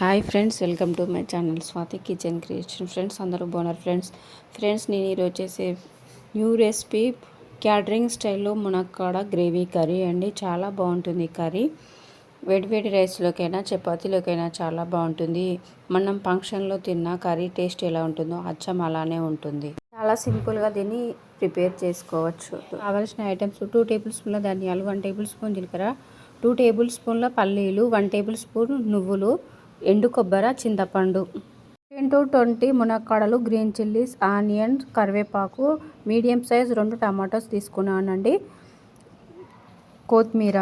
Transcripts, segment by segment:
Hi friends welcome to my channel Swathi kitchen creation friends అందరూ బాగున్నారు. Friends friends నేను ఈరోజు చేసే న్యూ రెసిపీ క్యాటరింగ్ స్టైల్లో మునక్కాడ గ్రేవీ కర్రీ అండి. చాలా బాగుంటుంది కర్రీ వేడివేడి రైస్లోకైనా చపాతీలోకైనా చాలా బాగుంటుంది. మనం ఫంక్షన్లో తిన్న కర్రీ టేస్ట్ ఎలా ఉంటుందో అచ్చం అలానే ఉంటుంది. చాలా సింపుల్గా దీన్ని ప్రిపేర్ చేసుకోవచ్చు. కావాల్సిన ఐటమ్స్ టూ టేబుల్ స్పూన్ల ధనియాలు వన్ టేబుల్ స్పూన్ జీలకర్ర టూ టేబుల్ స్పూన్ల పల్లీలు వన్ టేబుల్ స్పూన్ నువ్వులు ఎండు కొబ్బరి చింతపండు. టెన్ టు ట్వంటీ మునక్కాడలు గ్రీన్ చిల్లీస్ ఆనియన్ కరివేపాకు మీడియం సైజ్ రెండు టమాటోస్ తీసుకున్నానండి. కొత్తిమీర.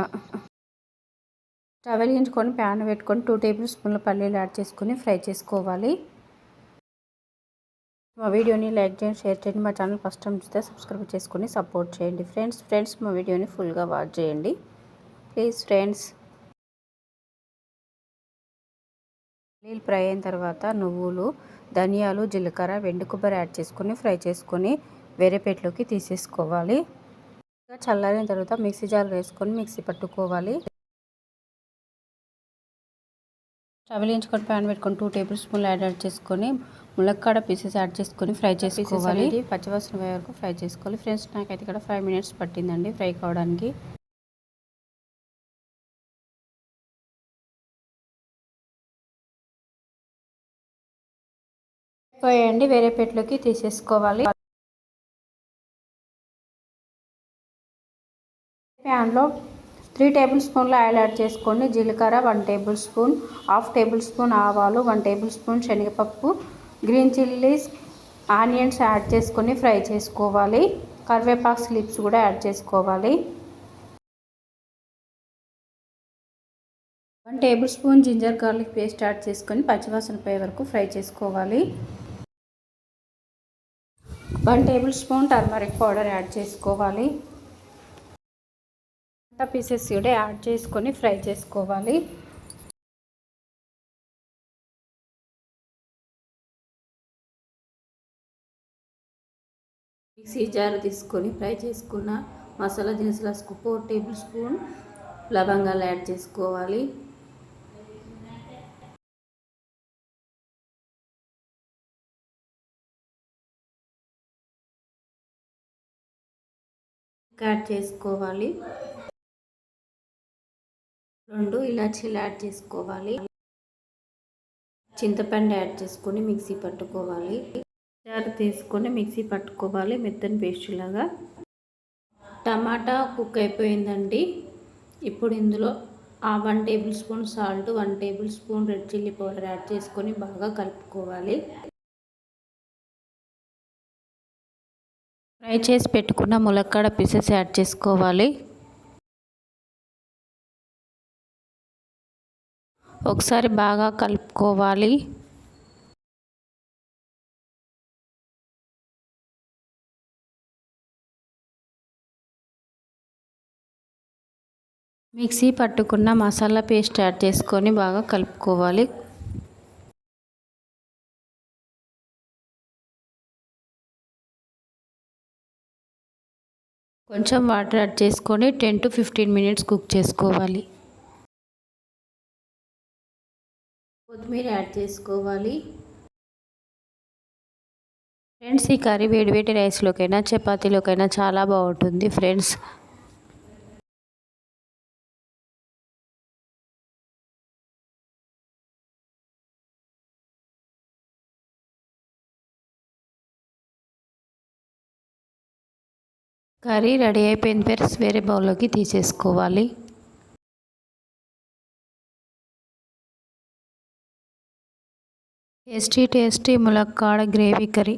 స్టవ్ వెలిగించుకొని ప్యాన్ పెట్టుకొని టూ టేబుల్ స్పూన్ల పల్లీలు యాడ్ చేసుకొని ఫ్రై చేసుకోవాలి. మా వీడియోని లైక్ చేయండి షేర్ చేయండి. మా ఛానల్ ఫస్ట్ టైం చూస్తే సబ్స్క్రైబ్ చేసుకొని సపోర్ట్ చేయండి. ఫ్రెండ్స్ ఫ్రెండ్స్ మా వీడియోని ఫుల్గా వాచ్ చేయండి. Please friends. పల్లీలు ఫ్రై అయిన తర్వాత నువ్వులు ధనియాలు జీలకర్ర వెండి కొబ్బరి యాడ్ చేసుకొని ఫ్రై చేసుకొని వేరే ప్లేట్లోకి తీసేసుకోవాలి. చల్లారిన తర్వాత మిక్సీ జార్ వేసుకొని మిక్సీ పట్టుకోవాలి. చవలించుకొని ప్యాన్ పెట్టుకొని టూ టేబుల్ స్పూన్లు యాడ్ యాడ్ చేసుకొని ములక్కాడ పీసెస్ యాడ్ చేసుకొని ఫ్రై చేసుకోవాలి. పచ్చివాసన వరకు ఫ్రై చేసుకోవాలి. ఫ్రెండ్స్ నాకైతే ఇక్కడ ఫైవ్ మినిట్స్ పట్టిందండి ఫ్రై కావడానికి. పోయండి వేరే పెట్లోకి తీసేసుకోవాలి. ప్యాన్లో త్రీ టేబుల్ స్పూన్ల ఆయిల్ యాడ్ చేసుకోండి. జీలకర్ర one table spoon half table spoon ఆవాలు వన్ టేబుల్ స్పూన్ శనగపప్పు గ్రీన్ చిల్లీస్ ఆనియన్స్ యాడ్ చేసుకొని ఫ్రై చేసుకోవాలి. కరివేపాకు స్లిప్స్ కూడా యాడ్ చేసుకోవాలి. One tablespoon ginger garlic paste add చేసుకొని పచ్చివాసన పోయే వరకు ఫ్రై చేసుకోవాలి. One tablespoon turmeric powder add చేసుకోవాలి. పీసెస్ కూడా యాడ్ చేసుకొని ఫ్రై చేసుకోవాలి. మిక్సీ జార్ తీసుకొని ఫ్రై చేసుకున్న మసాలా దినుసుల ఫోర్ టేబుల్ స్పూన్ లవంగాలు యాడ్ చేసుకోవాలి. యాడ్ చేసుకోవాలి. రెండు ఇలాచీలు యాడ్ చేసుకోవాలి. చింతపండు యాడ్ చేసుకొని మిక్సీ పట్టుకోవాలి. చారు తీసుకొని మిక్సీ పట్టుకోవాలి. మెత్తని పేస్ట్ లాగా. టమాటా కుక్ అయిపోయిందండి. ఇప్పుడు ఇందులో ఆ one tablespoon salt one tablespoon red chilli powder add చేసుకొని బాగా కలుపుకోవాలి. ఫ్రై చేసి పెట్టుకున్న ములక్కాడ పీసెస్ యాడ్ చేసుకోవాలి. ఒకసారి బాగా కలుపుకోవాలి. మిక్సీ పట్టుకున్న మసాలా పేస్ట్ యాడ్ చేసుకొని బాగా కలుపుకోవాలి. కొంచెం వాటర్ యాడ్ చేసుకొని ten to fifteen minutes cook చేసుకోవాలి. కొత్తిమీర యాడ్ చేసుకోవాలి. ఫ్రెండ్స్ ఈ కర్రీ వేడివేడి రైస్లోకైనా చపాతీలోకైనా చాలా బాగుంటుంది. ఫ్రెండ్స్ కర్రీ రెడీ అయిపోయిన పేర్స్ వేరే బౌల్లోకి తీసేసుకోవాలి. టేస్టీ టేస్టీ ములక్కాడ గ్రేవీ కర్రీ.